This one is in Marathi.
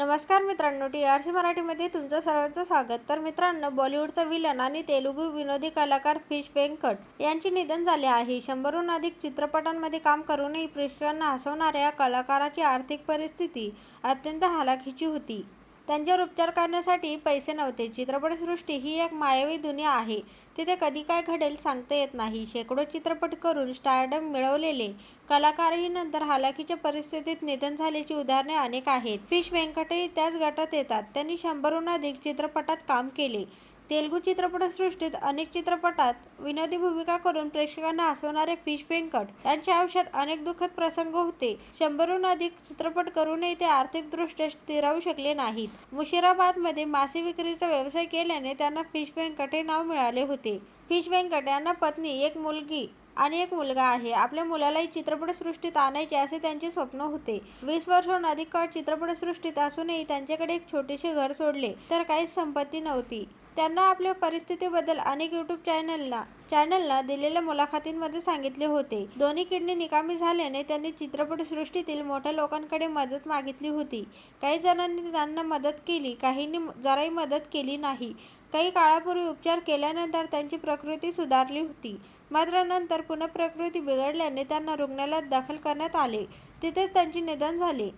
नमस्कार मित्रांनो टी आर सी मराठीमध्ये तुमचं सर्वांचं स्वागत. तर मित्रांनो बॉलिवूडचा विलन आणि तेलुगू विनोदी कलाकार फिश वेंकट यांचे निधन झाले आहे. शंभरहून अधिक चित्रपटांमध्ये काम करूनही प्रेक्षकांना हसवणाऱ्या कलाकाराची आर्थिक परिस्थिती अत्यंत हालाखीची होती. त्यांच्यावर उपचार करण्यासाठी पैसे नव्हते. चित्रपटसृष्टी ही एक मायावी दुनिया आहे. तिथे कधी काय घडेल सांगता येत नाही. शेकडो चित्रपट करून स्टारडम मिळवलेले कलाकारही नंतर हालाकीच्या परिस्थितीत निधन झाल्याची उदाहरणे अनेक आहेत. फिश व्यंकटही त्याच गटात येतात. त्यांनी शंभरहून अधिक चित्रपटात काम केले. तेलुगू चित्रपटसृष्टीत अनेक चित्रपटात विनोदी भूमिका करून प्रेक्षकांना हसवणारे फिश व्यंकट यांच्या आयुष्यात अनेक दुःखद प्रसंग होते. शंभरहून अधिक चित्रपट करूनही ते आर्थिकदृष्ट्या स्थिरावू शकले नाहीत. मुशिराबादमध्ये मासे विक्रीचा व्यवसाय केल्याने त्यांना फिश व्यंकट हे नाव मिळाले होते. फिश व्यंकट यांना पत्नी एक मुलगी आणि एक मुलगा आहे. आपल्या मुलालाही चित्रपटसृष्टीत आणायचे असे त्यांचे स्वप्न होते. वीस वर्षांहून अधिक काळ चित्रपटसृष्टीत असूनही त्यांच्याकडे एक छोटेसे घर सोडले तर काहीच संपत्ती नव्हती. त्यांना आपल्या परिस्थितीबद्दल अनेक यूट्यूब चॅनलला चॅनलला दिलेल्या मुलाखतींमध्ये सांगितले होते. दोन्ही किडनी निकामी झाल्याने त्यांनी चित्रपटसृष्टीतील मोठ्या लोकांकडे मदत मागितली होती. काही जणांनी त्यांना मदत केली काहींनी जराही मदत केली नाही. काही काळापूर्वी उपचार केल्यानंतर त्यांची प्रकृती सुधारली होती. मात्र नंतर पुन्हा प्रकृती बिघडल्याने त्यांना रुग्णालयात दाखल करण्यात आले. तिथेच त्यांचे निधन झाले.